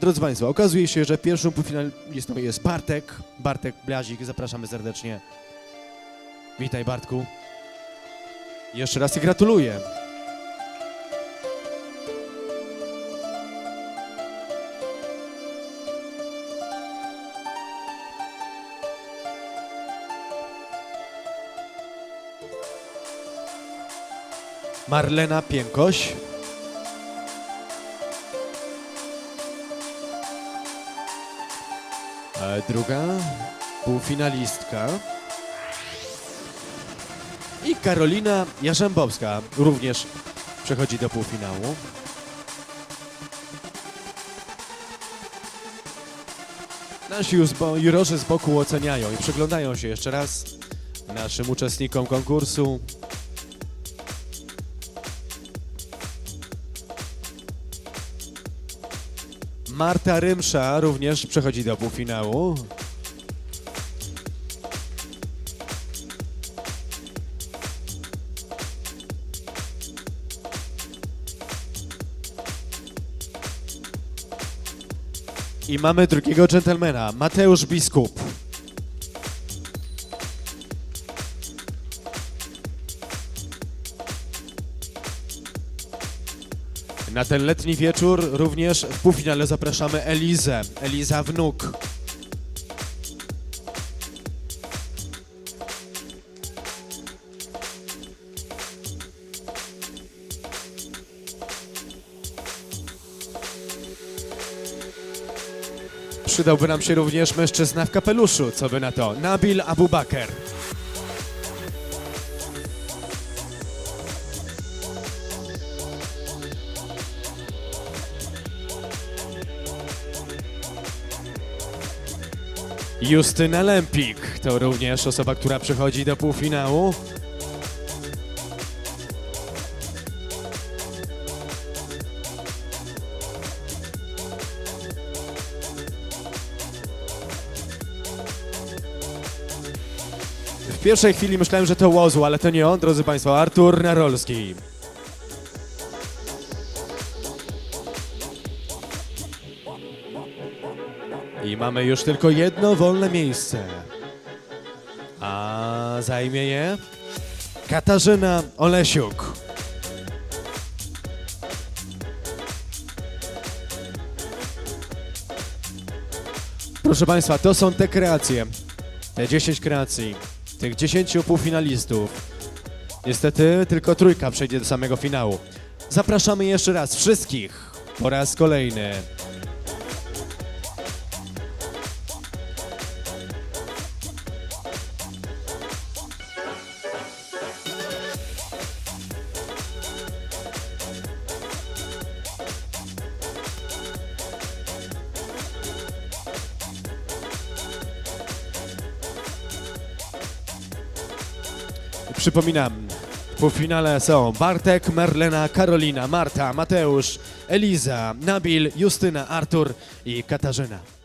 drodzy Państwo, okazuje się, że pierwszym półfinalistą jest Bartek. Bartek Blazik, zapraszamy serdecznie. Witaj Bartku. Jeszcze raz i gratuluję. Marlena Piękoś. Druga półfinalistka. I Karolina Jarzębowska również przechodzi do półfinału. Nasi jurorzy z boku oceniają i przyglądają się jeszcze raz naszym uczestnikom konkursu. Marta Rymsza również przechodzi do półfinału. I mamy drugiego dżentelmena, Mateusz Biskup. Na ten letni wieczór również w półfinale zapraszamy Elizę, Eliza Wnuk. Przydałby nam się również mężczyzna w kapeluszu, co by na to? Nabil Abubaker. Justyna Lempik to również osoba, która przechodzi do półfinału. W pierwszej chwili myślałem, że to Łozu, ale to nie on, drodzy Państwo, Artur Narolski. I mamy już tylko jedno wolne miejsce. A zajmie je Katarzyna Olesiuk. Proszę Państwa, to są te kreacje. Te 10 kreacji. Tych 10 półfinalistów. Niestety tylko trójka przejdzie do samego finału. Zapraszamy jeszcze raz wszystkich po raz kolejny. Przypominam, w półfinale są Bartek, Marlena, Karolina, Marta, Mateusz, Eliza, Nabil, Justyna, Artur i Katarzyna.